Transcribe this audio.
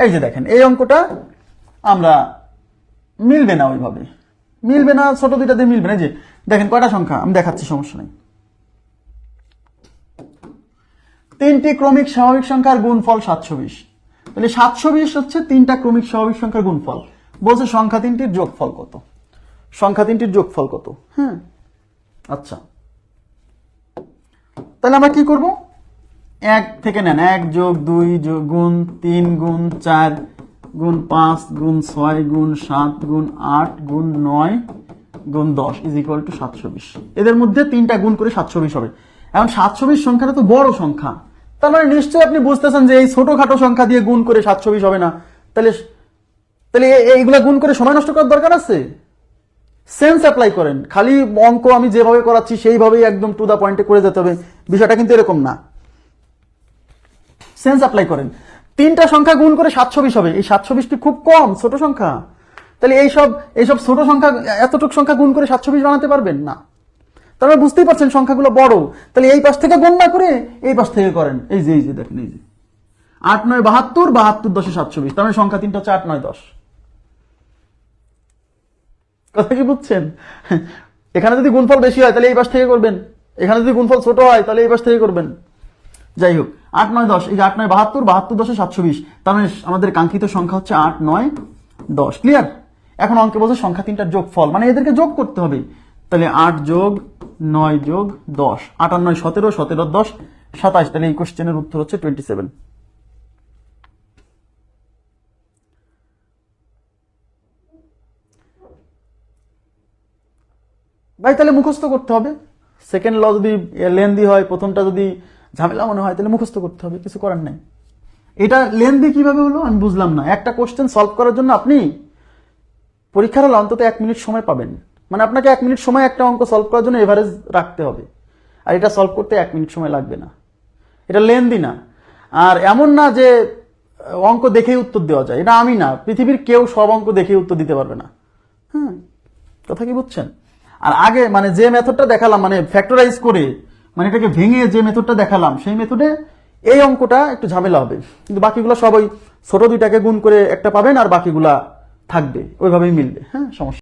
এই যে দেখেন, এই অঙ্কটা আমরা মিলবে না ওইভাবে। মিলবে না, ছোট দুইটাতে মিলবে না। যে, দেখেন কয়টা সংখ্যা? আমি দেখাচ্ছি, সমস্যা নেই। তিনটি ক্রমিক স্বাভাবিক সংখ্যার গুণফল সাতশো বিশ। তাহলে সাতশো বিশ হচ্ছে তিনটা ক্রমিক স্বাভাবিক সংখ্যার গুণফল। বলছে সংখ্যা তিনটির যোগফল কত? সংখ্যা তিনটির যোগফল কত? হ্যাঁ আচ্ছা। তাহলে আমরা কি করব? এক থেকে নেন। এক যোগ দুই যোগ গুণ তিন গুণ চার গুণ পাঁচ গুণ ছয় গুণ সাত গুণ আট গুণ নয় গুণ দশ ইজ ইকুয়াল টু সাতশো বিশ। এদের মধ্যে তিনটা গুণ করে সাতশো বিশ হবে। এখন সাতশো বিশ সংখ্যাটা তো বড় সংখ্যা। তার মানে নিশ্চয়ই আপনি বুঝতেছেন যে এই ছোটখাটো সংখ্যা দিয়ে গুণ করে সাতশো বিশ হবে না। তাহলে তাহলে এইগুলা গুণ করে সময় নষ্ট করার দরকার আছে? সেন্স অ্যাপ্লাই করেন। খালি অঙ্ক আমি যেভাবে করাচ্ছি সেইভাবেই একদম টু দা পয়েন্টে করে যেতে হবে। বিষয়টা কিন্তু এরকম না। সেন্স অ্যাপ্লাই করেন। তিনটা সংখ্যা গুণ করে সাতশো বিশ হবে। এই সাতশো বিশটি খুব কম, ছোট সংখ্যা। তাহলে এইসব এইসব ছোট সংখ্যা, এতটুকু সংখ্যা গুণ করে সাতশো বিশ বানাতে পারবেন? না। তাহলে বুঝতেই পারছেন সংখ্যাগুলো বড়। তাহলে এই পাশ থেকে গুণ না করে এই পাশ থেকে করেন। এই যে এই যে, দেখেন, এই যে। আট নয় বাহাত্তর বাহাত্তর দশে সাতশো বিশ। তার মানে সংখ্যা তিনটা হচ্ছে আট নয় দশ। কথা কি বুঝছেন? এখানে যদি গুণফল বেশি হয়, তাহলে এই পাশ থেকে করবেন। এখানে যদি গুণফল ছোট হয়, তাহলে এই পাশ থেকে করবেন। যাই হোক আট নয় দশ, এই যে আট নয় বাহাত্তর বাহাত্তর দশে সাতশো বিশ, তার মানে আমাদের কাঙ্ক্ষিত সংখ্যা হচ্ছে আট নয় দশ। ক্লিয়ার এখন অঙ্কে বলছে সংখ্যা তিনটার যোগ ফল মানে এদেরকে যোগ করতে হবে। তাহলে আট যোগ নয় যোগ দশ আট আর নয় সতেরো সতেরো দশ, সাতাশ, তাহলে এই কোশ্চেনের উত্তর হচ্ছে টোয়েন্টি সেভেন ভাই, তাহলে মুখস্থ করতে হবে। সেকেন্ড ল যদি লেন্দি হয়, প্রথমটা যদি ঝামেলা মনে হয়, তাহলে মুখস্থ করতে হবে, কিছু করার নাই। এটা লেন্দি কীভাবে হলো, আমি বুঝলাম না। একটা কোশ্চেন সলভ করার জন্য আপনি পরীক্ষার হলে অন্তত এক মিনিট সময় পাবেন। মানে আপনাকে এক মিনিট সময় একটা অঙ্ক সলভ করার জন্য এভারেজ রাখতে হবে। আর এটা সলভ করতে এক মিনিট সময় লাগবে না। এটা লেন্দি না। আর এমন না যে অঙ্ক দেখেই উত্তর দেওয়া যায়। এটা আমি না। পৃথিবীর কেউ সব অঙ্ক দেখেই উত্তর দিতে পারবে না। হ্যাঁ কথা কি বুঝছেন? আর আগে মানে যে মেথডটা দেখালাম মানে ফ্যাক্টরাইজ করে মানে এটাকে ভেঙে যে মেথডটা দেখালাম, সেই মেথডে এই অঙ্কটা একটু ঝামেলা হবে। কিন্তু বাকিগুলো সবাই ছোট দুইটাকে গুণ করে একটা পাবেন আর বাকিগুলা থাকবে। ওইভাবেই মিলবে। হ্যাঁ সমস্যা